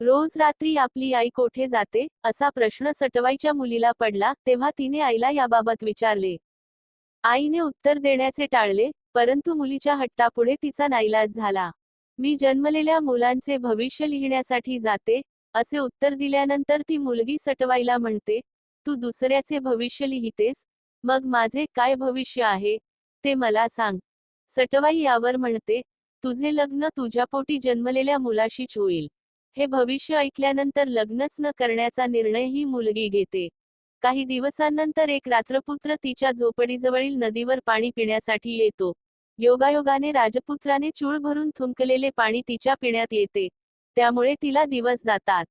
रोज रात्री आपली आई कोठे जाते असा प्रश्न सटवाईच्या मुलीला पडला तेव्हा तिने आईला याबाबत विचारले. आईने उत्तर देण्याचे टाळले परंतु मुलीच्या हट्टापुढे तिचा नाईलाज झाला. मी जन्मलेल्या मुलांचे भविष्य लिहिण्यासाठी जाते असे उत्तर दिल्यानंतर ती मुलगी सटवाईला म्हणते तू दुसऱ्याचे भविष्य लिहितेस मग माझे काय भविष्य आहे ते मला सांग. सटवाई यावर म्हणते तुझे लग्न तुझ्या पोटी जन्मलेल्या मुलाशीच होईल. हे भविष्य ऐकल्यानंतर लग्नच न करण्याचा निर्णय ही मुलगी घेते. काही दिवसांनंतर एक रात्रपुत्र तिच्या झोपडीजवळील नदीवर पाणी पिण्यासाठी येतो. योगायोगाने राजपुत्राने चूळ भरून थुंकलेले पाणी तिच्या पिण्यात येते. त्यामुळे तिला दिवस जातात.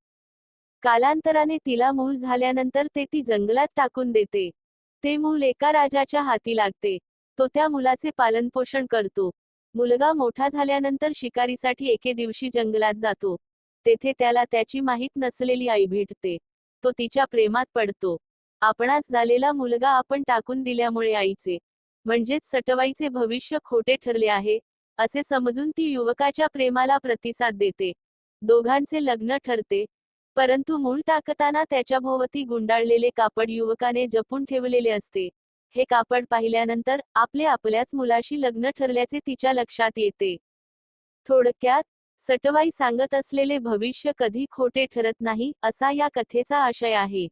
कालांतराने तिला मूल झाल्यानंतर ते ती जंगलात टाकून देते. ते मूल एका राजाच्या हाती लागते. तो त्या मुलाचे पालनपोषण करतो. मुलगा मोठा झाल्यानंतर शिकारीसाठी एके दिवशी जंगलात जातो. तेथे त्याला त्याची माहीत नसलेली आई भेटते. तो तिच्या प्रेमात पडतो. आपणास झालेला मुलगा आपण टाकून दिल्यामुळे आईचे म्हणजेच सटवाईचे भविष्य खोटे ठरले आहे असे समजून ती युवकाच्या प्रेमाला प्रतिसाद देते. दोघांचे लग्न ठरते परंतु मूळ टाकताना त्याच्या भोवती गुंडाळलेले कापड युवकाने जपून ठेवलेले असते. हे कापड पाहिल्यानंतर आपले आपल्याच मुलाशी लग्न ठरल्याचे तिच्या लक्षात येते. थोडक्यात सटवाई सांगत असलेले भविष्य कधी खोटे ठरत नाही असा या कथेचा आशय आहे.